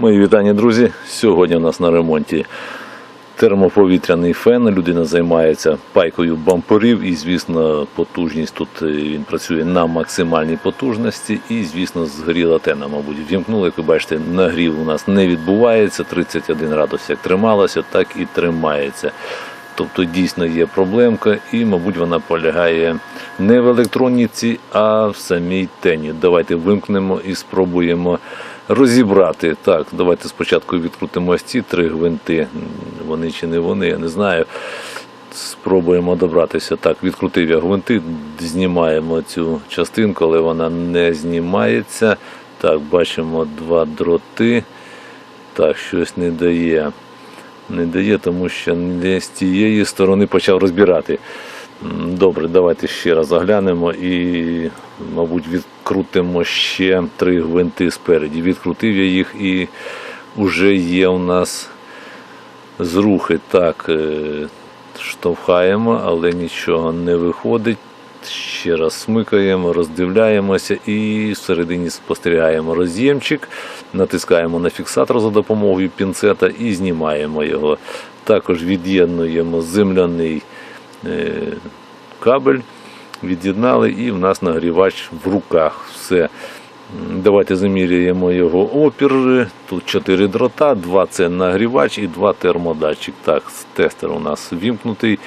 Мої вітання, друзі. Сьогодні у нас на ремонті термоповітряний фен. Людина займається пайкою бамперів і, звісно, потужність тут е, він працює на максимальній потужності. І, звісно, згоріла тена, мабуть, вімкнули. Як ви бачите, нагрів у нас не відбувається. 31 градус як трималося, так і тримається. Тобто дійсно є проблемка, і, мабуть, вона полягає не в електроніці, а в самій тені. Давайте вимкнемо і спробуємо розібрати. Так, давайте спочатку відкрутимо ось ці три гвинти. Вони чи не вони, я не знаю. Спробуємо добратися. Так, відкрутив я гвинти, знімаємо цю частинку, але вона не знімається. Так, бачимо два дроти. Так, щось не дає. Не дає, тому що не з тієї сторони почав розбирати. Добре, давайте ще раз заглянемо і, мабуть, відкрутимо ще три гвинти спереді. Відкрутив я їх і вже є у нас зрухи. Так, е, штовхаємо, але нічого не виходить. Ще раз смикаємо, роздивляємося і всередині спостерігаємо роз'ємчик, натискаємо на фіксатор за допомогою пінцета і знімаємо його. Також від'єднуємо земляний кабель, від'єднали і в нас нагрівач в руках. Все. Давайте заміряємо його опір. Тут 4 дрота, 2 це нагрівач і 2 термодатчик. Так, тестер у нас вімкнутий.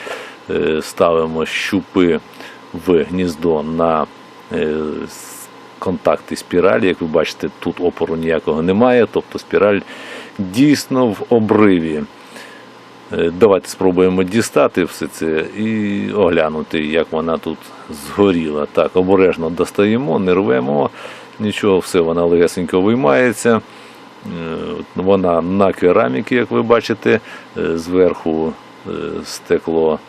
Е, Ставимо щупи в гніздо на е, контакти спіралі. Як ви бачите, тут опору ніякого немає, тобто спіраль дійсно в обриві. Е, Давайте спробуємо дістати все це і оглянути, як вона тут згоріла. Так, обережно достаємо, не рвемо, нічого, все вона легесенько виймається. Е, Вона на кераміки, як ви бачите, Е, зверху стекло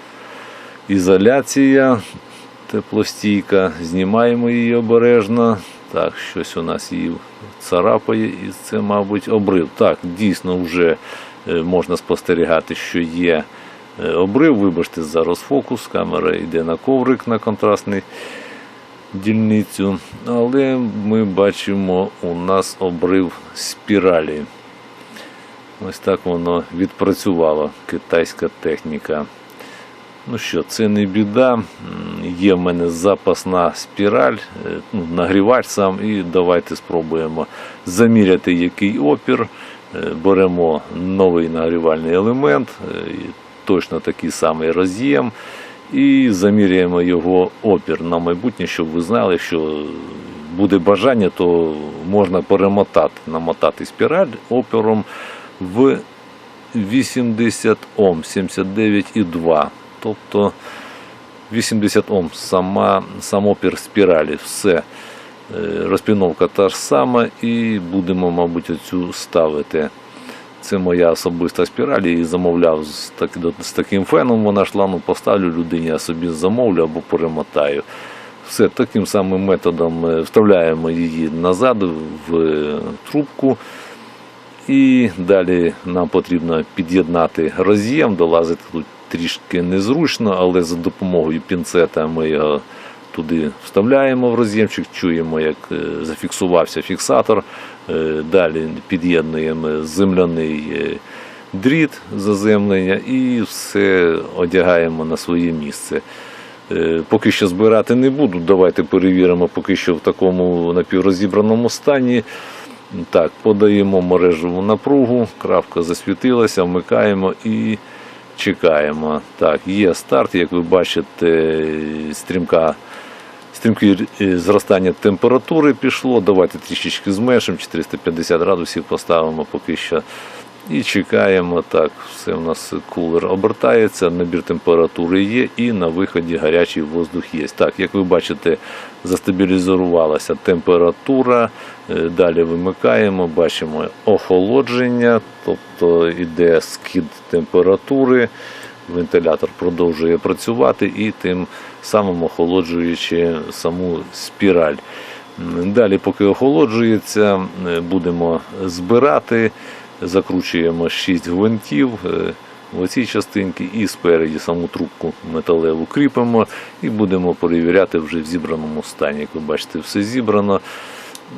ізоляція теплостійка. Знімаємо її обережно. Так, щось у нас її царапає, і це, мабуть, обрив. Так, дійсно вже можна спостерігати, що є е, обрив. Вибачте за розфокус. Камера йде на коврик на контрастний дільницю. Але ми бачимо, у нас обрив спіралі. Ось так воно відпрацювало, китайська техніка. Ну що, це не біда. Є в мене запасна спіраль, е, ну, нагрівач сам, і давайте спробуємо заміряти, який опір. Е, Беремо новий нагрівальний елемент, е, точно такий самий роз'єм, і заміряємо його опір на майбутнє, щоб ви знали, що буде бажання, то можна перемотати, намотати спіраль опіром в 80 Ом, 79,2. Тобто 80 Ом, сам опір спіралі, все. Е, Розпіновка та ж сама, і будемо, мабуть, оцю ставити. Це моя особиста спіраль, її замовляв з, так, з таким феном. Вона йшла, ну поставлю людині, я собі замовлю або перемотаю. Все таким самим методом е, вставляємо її назад в е, трубку. І далі нам потрібно під'єднати роз'єм, долазити тут трішки незручно, але за допомогою пінцета ми його туди вставляємо в роз'ємчик, чуємо, як е, зафіксувався фіксатор. Е, Далі під'єднуємо земляний е, дріт заземлення і все одягаємо на своє місце. Поки що збирати не буду. Давайте перевіримо поки що в такому напіврозібраному стані. Так, подаємо мережеву напругу, крапка засвітилася, вмикаємо і чекаємо. Так, є старт, як ви бачите, стрімка, стрімке зростання температури пішло. Давайте трішечки зменшимо, 450 градусів поставимо поки що. І чекаємо. Так, все у нас кулер обертається, набір температури є, і на виході гарячий воздух є. Так, як ви бачите, застабілізувалася температура. Е, Далі вимикаємо, бачимо охолодження, тобто йде скид температури. Вентилятор продовжує працювати і тим самим охолоджуючи саму спіраль. Далі, поки охолоджується, будемо збирати, закручуємо 6 гвинтів е, в оцій частинці і спереді саму трубку металеву кріпимо і будемо перевіряти вже в зібраному стані. Як ви бачите, все зібрано.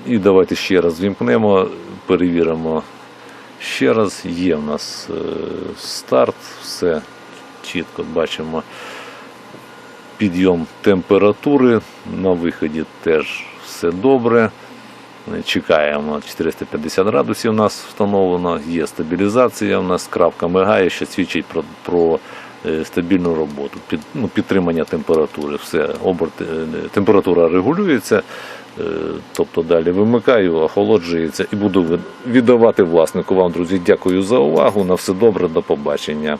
І давайте ще раз вімкнемо, перевіримо Ще раз є в нас е, старт, все чітко бачимо. Підйом температури. На виході теж все добре. Чекаємо 450 градусів у нас встановлено, є стабілізація у нас, крапка мигає, що свідчить про, про е, стабільну роботу, під, ну, підтримання температури. Все, оберт, е, температура регулюється, е, тобто далі вимикаю, охолоджується і буду віддавати власнику. Вам, друзі, дякую за увагу. На все добре, до побачення.